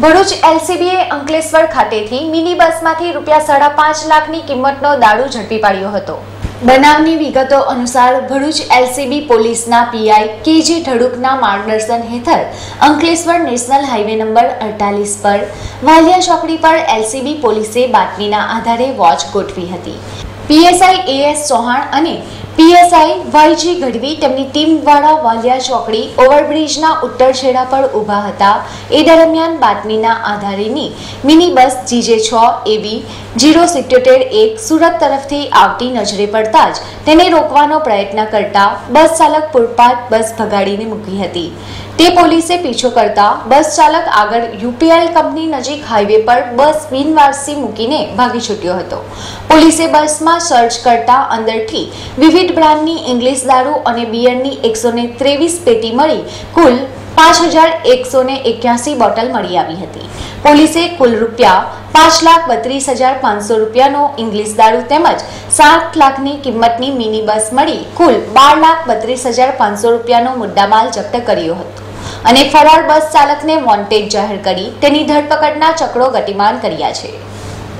ભરૂચ એલસીબીએ અંકલેશ્વર ખાતેથી મિની બસમાંથી રૂપિયા સાડા પાંચ લાખની કિંમતનો દારૂ ઝડપી પાડ્યો હતો. બનાવની વિગતો અનુસાર ભરૂચ એલસીબી પોલીસના પીઆઈ કેજી ઢડુકના માર્ગદર્શન હેઠળ અંકલેશ્વર નેશનલ હાઈવે નંબર અડતાલીસ પર વાલિયા ચોકડી પર એલસીબી પોલીસે બાતમીના આધારે વોચ ગોઠવી હતી. પીએસઆઈ એએસ ચૌહાણ અને પીએસઆઈ વાયજી ગઢવી તેમની ટીમ દ્વારા વાલિયા ચોકડી, ઓવરબ્રિજના ઉત્તર છેડા પર ઊભા હતા. એ દરમિયાન બાતમીના આધારેની મિની બસ જીજે છ એબી જીરો સિત્યોતેર એક સુરત તરફથી આવતી નજરે પડતા જ તેને રોકવાનો પ્રયત્ન કરતા બસ ચાલક પૂરપાટ બસ ભગાડીને મૂકી હતી. તે પોલીસે પીછો કરતા બસ ચાલક આગળ યુપીઆઈ કંપની નજીક હાઈવે પર બસ બિનવારસી મૂકીને ભાગી છૂટ્યો હતો. પોલીસે બસમાં સર્ચ કરતા અંદરથી વિવિધ બ્રાન્ડની ઇંગ્લિશ દારૂ અને બિયરની એકસો પેટી મળી, કુલ પાંચ બોટલ મળી આવી હતી. પોલીસે કુલ રૂપિયા પાંચ લાખ બત્રીસ હજાર પાંચસો રૂપિયાનો ઇંગ્લિશ દારૂ તેમજ સાત લાખની કિંમતની મિની બસ મળી, કુલ બાર લાખ બત્રીસ હજાર પાંચસો રૂપિયાનો મુદ્દામાલ જપ્ત કર્યો હતો. અને ફરાર બસ ચાલકને વોન્ટેડ જાહેર કરી તેની ધરપકડના ચક્રો ગતિમાન કર્યા છે.